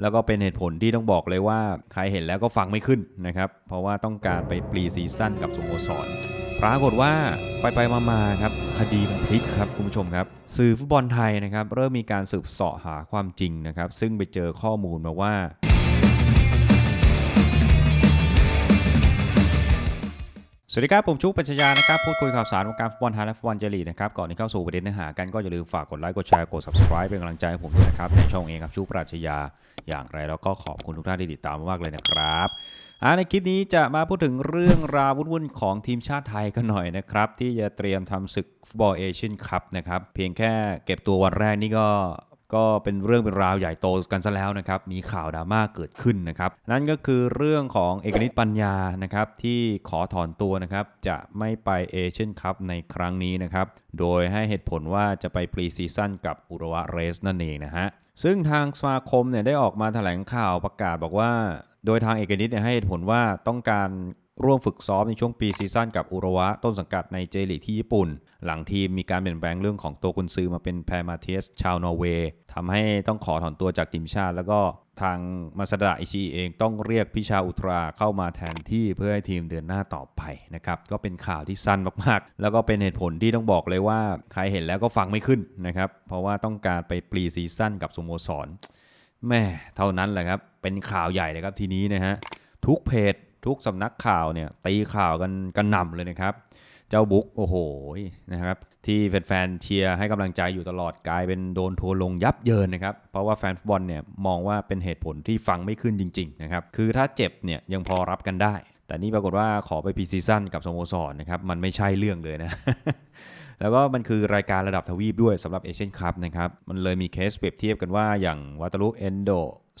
แล้วก็เป็นเหตุผลที่ต้องบอกเลยว่า ใครเห็นแล้วก็ฟังไม่ขึ้นนะครับ เพราะว่าต้องการไปปรีซีซั่นกับสโมสรปรากฏว่าไปไปมามาๆครับคดีมันพลิกครับคุณผู้ชมครับ สื่อฟุตบอลไทยนะครับ เริ่มมีการสืบเสาะหาความจริงนะครับ ซึ่งไปเจอข้อมูลมาว่า สวัสดีครับ ผมชุกปัญชยานะครับ พูดคุยข่าวสารวงการฟุตบอลไทยและฟุตบอลเจลีนะครับ ก่อนที่เข้าสู่ประเด็นเนื้อหากันก็อย่าลืมฝากกดไลค์กดแชร์กด subscribe เป็นกำลังใจให้ผมด้วยนะครับ ในช่องเองครับชุกปรัชญาอย่างไรแล้วก็ขอบคุณทุกท่านที่ติดตามมากๆเลยนะครับในคลิปนี้จะมาพูดถึงเรื่องราววุ่นๆของทีมชาติไทยกันหน่อยนะครับ ที่จะเตรียมทำศึกฟุตบอลเอเชียนคัพนะครับเพียงแค่เก็บตัววันแรกนี่ก็ ก็เป็นเรื่องเป็นราวใหญ่โตกันซะแล้วนะครับ มีข่าวดราม่าเกิดขึ้นนะครับ นั่นก็คือเรื่องของเอกนิตปัญญานะครับที่ขอถอนตัวนะครับจะไม่ไปเอเชียนคัพในครั้งนี้นะครับ โดยให้เหตุผลว่าจะไปปรีซีซั่นกับอุระวะเรสนั่นเองนะฮะ ซึ่งทางสมาคมเนี่ยได้ออกมาแถลงข่าวประกาศบอกว่า โดยทางเอกนิตเนี่ยให้เหตุผลว่าต้องการ ร่วมฝึกซ้อมในช่วงปีซีซั่นกับอุระวะต้นสังกัดในเจลีกที่ญี่ปุ่น หลังทีมมีการเปลี่ยนแปลงเรื่องของตัวกุนซือมาเป็นแพรมาเทสชาวนอร์เวย์ทำให้ต้องขอถอนตัวจากทีมชาติ แล้วก็ทางมาซาดะอิชิเองต้องเรียกพิชาอุตราเข้ามาแทนที่เพื่อให้ทีมเดินหน้าต่อไปนะครับก็เป็นข่าวที่สั้นมากๆ แล้วก็เป็นเหตุผลที่ต้องบอกเลยว่าใครเห็นแล้วก็ฟังไม่ขึ้นนะครับเพราะว่าต้องการไปปรีซีซั่นกับสโมสรแม่เท่านั้นแหละครับเป็นข่าวใหญ่เลยครับทีนี้นะฮะทุกเพจ ทุกสำนักข่าวเนี่ยตีข่าวกันกันหนำเลยนะครับ เจ้าบุ๊กโอ้โหนะครับที่แฟนๆเชียร์ให้กำลังใจอยู่ตลอดกลายเป็นโดนทัวร์ลงยับเยินนะครับ เพราะว่าแฟนฟุตบอลเนี่ยมองว่าเป็นเหตุผลที่ฟังไม่ขึ้นจริง ๆ นะครับ คือถ้าเจ็บเนี่ยยังพอรับกันได้ แต่นี่ปรากฏว่าขอไปพีซีซั่นกับสโมสรนะครับมันไม่ใช่เรื่องเลยนะแล้วก็มันคือรายการระดับทวีปด้วยสำหรับเอเชียนคัพนะครับ มันเลยมีเคสเปรียบเทียบกันว่าอย่างวัตารุเอนโด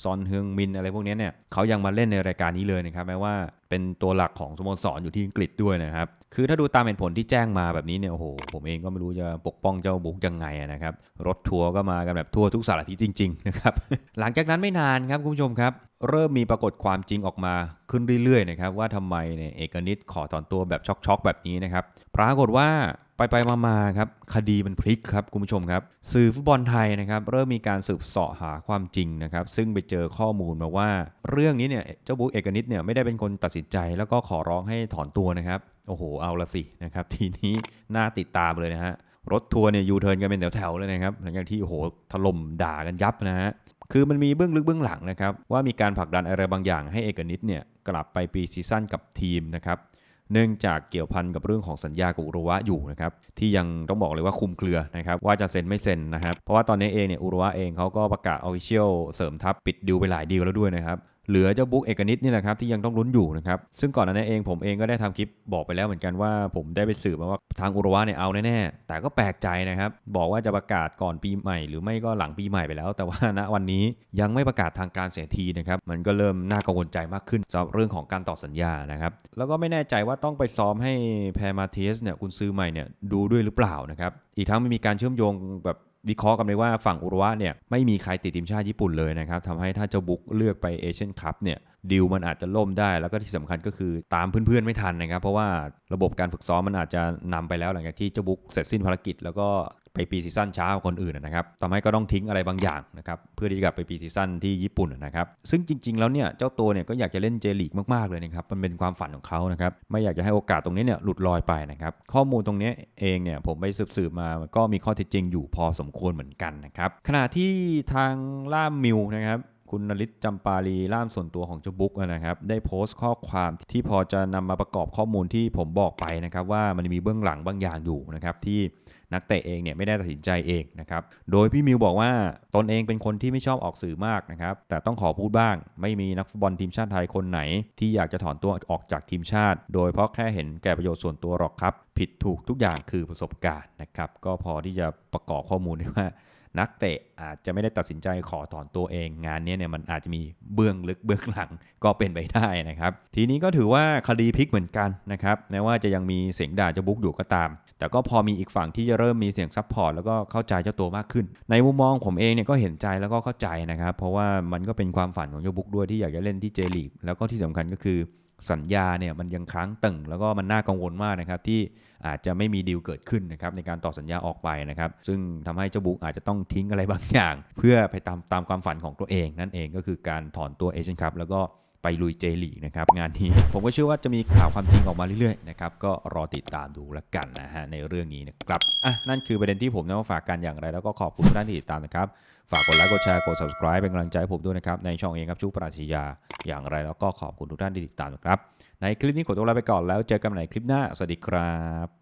ซอนเฮึงมินอะไรพวกนี้เนี่ยเขายังมาเล่นในรายการนี้เลยนะครับแม้ว่าเป็นตัวหลักของสโมสรอยู่ที่อังกฤษด้วยนะครับ คือถ้าดูตามเหตุผลที่แจ้งมาแบบนี้เนี่ยโอ้โหผมเองก็ไม่รู้จะปกป้องเจ้าบุกยังไงนะครับ รถทัวร์ก็มากันแบบทั่วทุกสารทิศจริงๆนะครับหลังจากนั้นไม่นานครับคุณผู้ชมครับ เริ่มมีปรากฏความจริงออกมาขึ้นเรื่อยๆนะครับว่าทำไมเนี่ยเอกนิตขอถอนตัวแบบช็อกๆ แบบนี้นะครับปรากฏว่า ไปไปๆมาๆครับคดีมันพลิกครับคุณผู้ชมครับ สื่อฟุตบอลไทยนะครับเริ่มมีการสืบเสาะหาความจริงนะครับ ซึ่งไปเจอข้อมูลมาว่า เรื่องนี้เนี่ยเจ้าบุ๊กเอกนิตเนี่ยไม่ได้เป็นคนตัดสินใจ แล้วก็ขอร้องให้ถอนตัวนะครับ โอ้โหเอาละสินะครับ ทีนี้น่าติดตามเลยนะฮะรถทัวร์เนี่ยยูเทิร์นกันเป็นแถวๆเลยนะครับหลังจากที่โอ้โหถล่มด่ากันยับนะฮะคือมันมีเบื้องลึกเบื้องหลังนะครับว่ามีการผลักดันอะไรบางอย่างให้เอกนิตเนี่ยกลับไปปีซีซั่นกับทีมนะครับ เนื่องจากเกี่ยวพันกับเรื่องของสัญญากับอุรุวะอยู่นะครับที่ยังต้องบอกเลยว่าคุมเครือนะครับว่าจะเซ็นไม่เซ็นนะครับเพราะว่าตอนนี้เองเนี่ยอุรุวะเองเขาก็ประกาศออฟฟิเชียลเสริมทัพปิดดิวไปหลายดีลแล้วด้วยนะครับ เหลือเจ้าบุ๊กเอกนิตนี่แหละครับที่ยังต้องลุ้นอยู่นะครับซึ่งก่อนหน้านั้นเองผมเองก็ได้ทำคลิปบอกไปแล้วเหมือนกันว่า ผมได้ไปสืบมาว่าทางอุรุวะเนี่ยเอาแน่ๆแต่ก็แปลกใจนะครับบอกว่าจะประกาศก่อนปีใหม่ หรือไม่ก็หลังปีใหม่ไปแล้ว แต่ว่าณวันนี้ยังไม่ประกาศทางการเสียทีนะครับมันก็เริ่มน่ากังวลใจมากขึ้นสำหรับเรื่องของการต่อสัญญานะครับแล้วก็ไม่แน่ใจว่าต้องไปซ้อมให้แพรมาเทสเนี่ยคุณซื้อใหม่เนี่ยดูด้วยหรือเปล่านะครับอีกทั้งไม่มีการเชื่อมโยงแบบ วิเคราะห์กันเลยว่าฝั่งอุรุวะเนี่ยไม่มีใครติดทีมชาติญี่ปุ่นเลยนะครับทำให้ถ้าเจ้าบุ๊กเลือกไปเอเชียนคัพเนี่ย ดิวมันอาจจะล่มได้ แล้วก็ที่สำคัญก็คือตามเพื่อนๆไม่ทันนะครับ เพราะว่าระบบการฝึกซ้อมมันอาจจะนำไปแล้วหลังจากที่เจ้าบุ๊กเสร็จสิ้นภารกิจ แล้วก็ไปปีซีซั่นช้ากว่าคนอื่นนะครับทำให้ก็ต้องทิ้งอะไรบางอย่างนะครับเพื่อที่จะกลับไปปีซีซั่นที่ญี่ปุ่นนะครับซึ่งจริง ๆ แล้วเนี่ยเจ้าตัวเนี่ยก็อยากจะเล่นเจลีกมากๆเลยนะครับมันเป็นความฝันของเขานะครับไม่อยากจะให้โอกาสตรงนี้เนี่ยหลุดลอยไปนะครับข้อมูลตรงนี้เองเนี่ยผมไปสืบๆมาก็มีข้อเท็จจริงอยู่พอสมควรเหมือนกันนะครับขณะที่ทางล่ามมิวนะครับ คุณนลิศจำปาลีล่ามส่วนตัวของเจ้าบุ๊กนะครับ ได้โพสต์ข้อความที่พอจะนำมาประกอบข้อมูลที่ผมบอกไปนะครับ ว่ามันมีเบื้องหลังบางอย่างอยู่นะครับ ที่นักเตะเองเนี่ยไม่ได้ตัดสินใจเองนะครับ โดยพี่มิวบอกว่าตนเองเป็นคนที่ไม่ชอบออกสื่อมากนะครับ แต่ต้องขอพูดบ้าง ไม่มีนักฟุตบอลทีมชาติไทยคนไหน ที่อยากจะถอนตัวออกจากทีมชาติ โดยเพราะแค่เห็นแก่ประโยชน์ส่วนตัวหรอกครับ ผิดถูกทุกอย่างคือประสบการณ์นะครับ ก็พอที่จะประกอบข้อมูลได้ว่า นักเตะอาจจะไม่ได้ตัดสินใจขอถอนตัวเอง งานนี้เนี่ยมันอาจจะมีเบื้องลึกเบื้องหลังก็เป็นไปได้นะครับ ทีนี้ก็ถือว่าคดีพลิกเหมือนกันนะครับแม้ว่าจะยังมีเสียงด่าเจ้าบุกอยู่ก็ตาม แต่ก็พอมีอีกฝั่งที่จะเริ่มมีเสียงซัพพอร์ตแล้วก็เข้าใจเจ้าตัวมากขึ้น ในมุมมองผมเองเนี่ยก็เห็นใจแล้วก็เข้าใจนะครับ เพราะว่ามันก็เป็นความฝันของเจ้าบุกด้วยที่อยากจะเล่นที่เจลีกแล้วก็ที่สำคัญก็คือ สัญญาเนี่ยมันยังค้างตึงแล้วก็มันน่ากังวลมากนะครับที่อาจจะไม่มีดีลเกิดขึ้นนะครับในการต่อสัญญาออกไปนะครับ ซึ่งทำให้เจ้าบุ๊กอาจจะต้องทิ้งอะไรบางอย่าง เพื่อไปตามตามความฝันของตัวเอง นั่นเองก็คือการถอนตัวเอเชียนคัพแล้วก็ ไปลุยเจลีกนะครับงานนี้ผมก็เชื่อว่าจะมีข่าวความจริงออกมาเรื่อยๆนะครับก็รอติดตามดูล้วกันนะฮะในเรื่องนี้นะครับอะนั่นคือประเด็นที่ผมนำมาฝากกันอย่างไรแล้วก็ขอบคุณทุกท่านที่ติดตามนะครับฝากกดไลค์กดแชร์กด subscribe เป็นกำลังใจให้ผมด้วยนะครับในช่องเองครับชูปราชญาอย่างไรแล้วก็ขอบคุณทุกท่านที่ติดตามนะครับในคลิปนี้ขอตัวลาไปก่อนแล้วเจอกันใหม่ในคลิปหน้าสวัสดีครับ